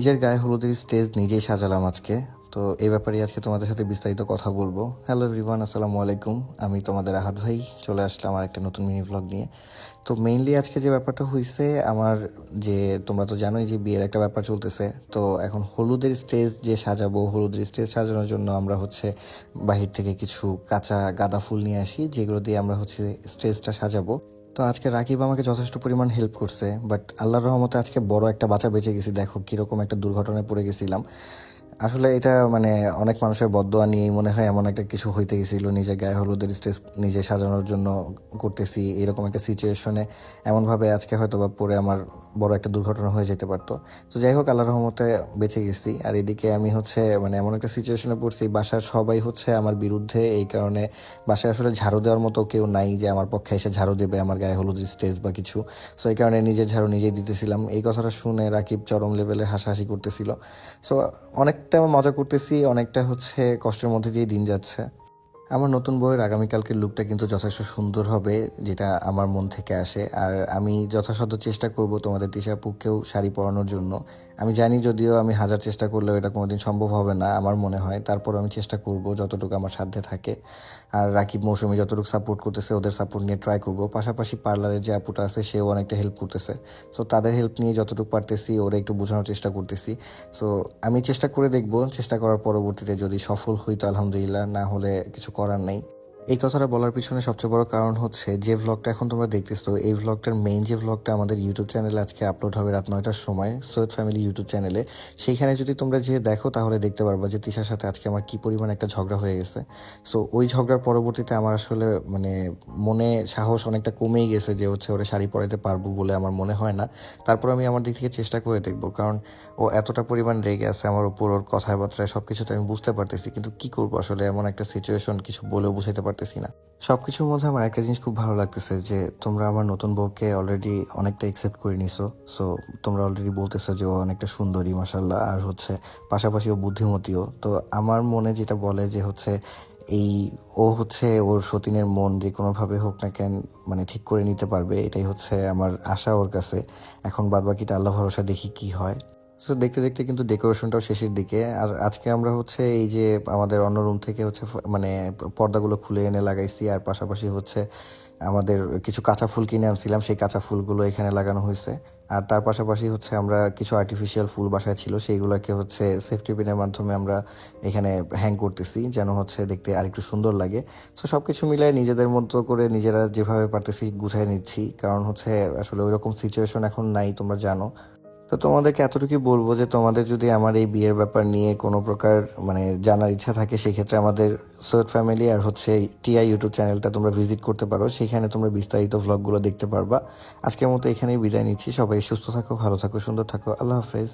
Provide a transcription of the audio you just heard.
নিজের গায়ে হলুদের স্টেজ নিজেই সাজালাম আজকে। তো এই ব্যাপারে আজকে তোমাদের সাথে বিস্তারিত কথা বলব। হ্যালো এভরিওয়ান আসসালামু আলাইকুম। আমি তোমাদের আহাদ ভাই, চলে আসলাম আর একটা নতুন মিনি ব্লগ নিয়ে। তো মেইনলি আজকে যে ব্যাপারটা হয়েছে আমার যে তোমরা তো জানোই যে বিয়ের একটা ব্যাপার চলতেছে। তো এখন হলুদের স্টেজ যে সাজাবো, হলুদের স্টেজ সাজানোর জন্য আমরা হচ্ছে বাহির থেকে কিছু কাঁচা গাঁদা ফুল নিয়ে আসি, যেগুলো দিয়ে আমরা হচ্ছে স্টেজটা সাজাবো। তো আজকে রাকিব আমাকে যথেষ্ট পরিমাণ হেল্প করছে বাট আল্লাহর রহমতে আজকে বড় একটা বাঁচা বেঁচে গেছি। দেখো কীরকম একটা দুর্ঘটনায় পড়ে গেছিলাম। আসলে এটা মানে অনেক মানুষের বদোয়া নিয়েই মনে হয় এমন একটা কিছু হইতে গেছিল। নিজের গায়ে হলুদের স্টেজ নিজে সাজানোর জন্য করতেছি, এরকম একটা সিচুয়েশনে এমনভাবে আজকে হয়তো বা পরে আমার বড় একটা দুর্ঘটনা হয়ে যেতে পারতো। তো যাই হোক আল্লাহ রহমতে বেঁচে গেছি। আর এদিকে আমি হচ্ছে মানে এমন একটা সিচুয়েশনে পড়ছি, বাসার সবাই হচ্ছে আমার বিরুদ্ধে, এই কারণে বাসায় আসলে ঝাড়ু দেওয়ার মতো কেউ নাই যে আমার পক্ষে এসে ঝাড়ু দেবে আমার গায়ে হলুদের স্টেজ বা কিছু। সো এই কারণে নিজের ঝাড়ু নিজেই দিতেছিলাম। এই কথাটা শুনে রাকিব চরম লেভেলে হাসাহাসি করতেছিল। সো অনেকটা মজা করতেছি অনেকটা হচ্ছে কষ্টের মধ্যে দিয়ে দিন যাচ্ছে। আমার নতুন বইয়ের আগামীকালকের লুকটা কিন্তু যথেষ্ট সুন্দর হবে, যেটা আমার মন থেকে আসে। আর আমি যথাসাধ্য চেষ্টা করব তোমাদের দিশাপুকেও শাড়ি পরানোর জন্য। আমি জানি যদিও আমি হাজার চেষ্টা করলেও এটা কোনোদিন সম্ভব হবে না, আমার মনে হয়। তারপর আমি চেষ্টা করব যতটুকু আমার সাধ্যে থাকে। আর রাকিব মৌসুমি যতটুকু সাপোর্ট করতেছে, ওদের সাপোর্ট নিয়ে ট্রাই করব। পাশাপাশি পার্লারের যে আপুটা আছে, সেও অনেকটা হেল্প করতেছে। সো তাদের হেল্প নিয়ে যতটুকু পারতেছি, ওরা একটু বোঝানোর চেষ্টা করতেছি। সো আমি চেষ্টা করে দেখব। চেষ্টা করার পরবর্তীতে যদি সফল হই, তো আলহামদুলিল্লাহ। না হলে কিছু করার নেই। এই কথাটা বলার পিছনে সবচেয়ে বড় কারণ হচ্ছে যে ভ্লগটা এখন তোমরা দেখতেছো, এই ভ্লগটার মেইন যে ভ্লগটা আমাদের ইউটিউব চ্যানেলে আজকে আপলোড হবে রাত নয়টার সময় সৈয়দ ফ্যামিলি ইউটিউব চ্যানেলে সেইখানে যদি তোমরা যে দেখো, তাহলে দেখতে পারবা যে তিশার সাথে আজকে আমার কি পরিমাণ একটা ঝগড়া হয়ে গেছে। সো ওই ঝগড়ার পরবর্তীতে আমার আসলে মানে মনে সাহস অনেকটা কমেই গেছে যে হচ্ছে ওরা শাড়ি পরাইতে পারব বলে আমার মনে হয় না। তারপর আমি আমার দিক থেকে চেষ্টা করে দেখব, কারণ ও এতটা পরিমাণ রেগে আছে আমার উপর, ওর কথাবার্তায় সব কিছুতে আমি বুঝতে পারতেছি, কিন্তু কি করব আসলে এমন একটা সিচুয়েশন কিছু বলেও বুঝাইতে পারতেছি না। সবকিছুর মধ্যে আমার একটা জিনিস খুব ভালো লাগতেছে যে, তোমরা আমার নতুন বউকে অলরেডি অনেকটা একসেপ্ট করে নিছো। সো তোমরা অলরেডি বলতেছো যে, ও অনেকটা সুন্দরী মাসাল্লাহ আর হচ্ছে, পাশাপাশি ও বুদ্ধিমতীও। তো আমার মনে যেটা বলে যে, হচ্ছে, এই ও হচ্ছে ওর সতীনের মন যে কোনোভাবে হোক না কেন মানে ঠিক করে নিতে পারবে। এটাই হচ্ছে আমার আশা ওর কাছে। এখন বাদ বাকিটা আল্লাহ ভরসা দেখি কি হয়। সো দেখতে দেখতে কিন্তু ডেকোরেশনটাও শেষের দিকে। আর আজকে আমরা হচ্ছে এই যে আমাদের অন্য রুম থেকে হচ্ছে মানে পর্দাগুলো খুলে এনে লাগাইছি। আর পাশাপাশি হচ্ছে আমাদের কিছু কাঁচা ফুল কিনে আনছিলাম। সেই কাঁচা ফুলগুলো এখানে লাগানো হয়েছে। আর তার পাশাপাশি হচ্ছে আমরা কিছু আর্টিফিশিয়াল ফুল বাসায় ছিল। সেইগুলোকে হচ্ছে সেফটি পিনের মাধ্যমে আমরা এখানে হ্যাং করতেছি, যেন হচ্ছে দেখতে আরেকটু সুন্দর লাগে। সো সব কিছু মিলাই নিজেদের মতো করে নিজেরা যেভাবে পারতেছি গুছাই নিচ্ছি। কারণ হচ্ছে আসলে ওইরকম সিচুয়েশন এখন নাই, তোমরা জানো। তো তোমাদেরকে এতটুকু বলব যে তোমাদের যদি আমার এই বিয়ের ব্যাপার নিয়ে কোনো প্রকার মানে জানার ইচ্ছা থাকে, সেক্ষেত্রে আমাদের সৈয়দ ফ্যামিলি আর হচ্ছে টিআই ইউটিউব চ্যানেলটা তোমরা ভিজিট করতে পারো। সেখানে তোমরা বিস্তারিত ভ্লগগুলো দেখতে পারবা। আজকের মতো এখানেই বিদায় নিচ্ছি। সবাই সুস্থ থাকো, ভালো থাকো, সুন্দর থাকো। আল্লাহ হাফেজ।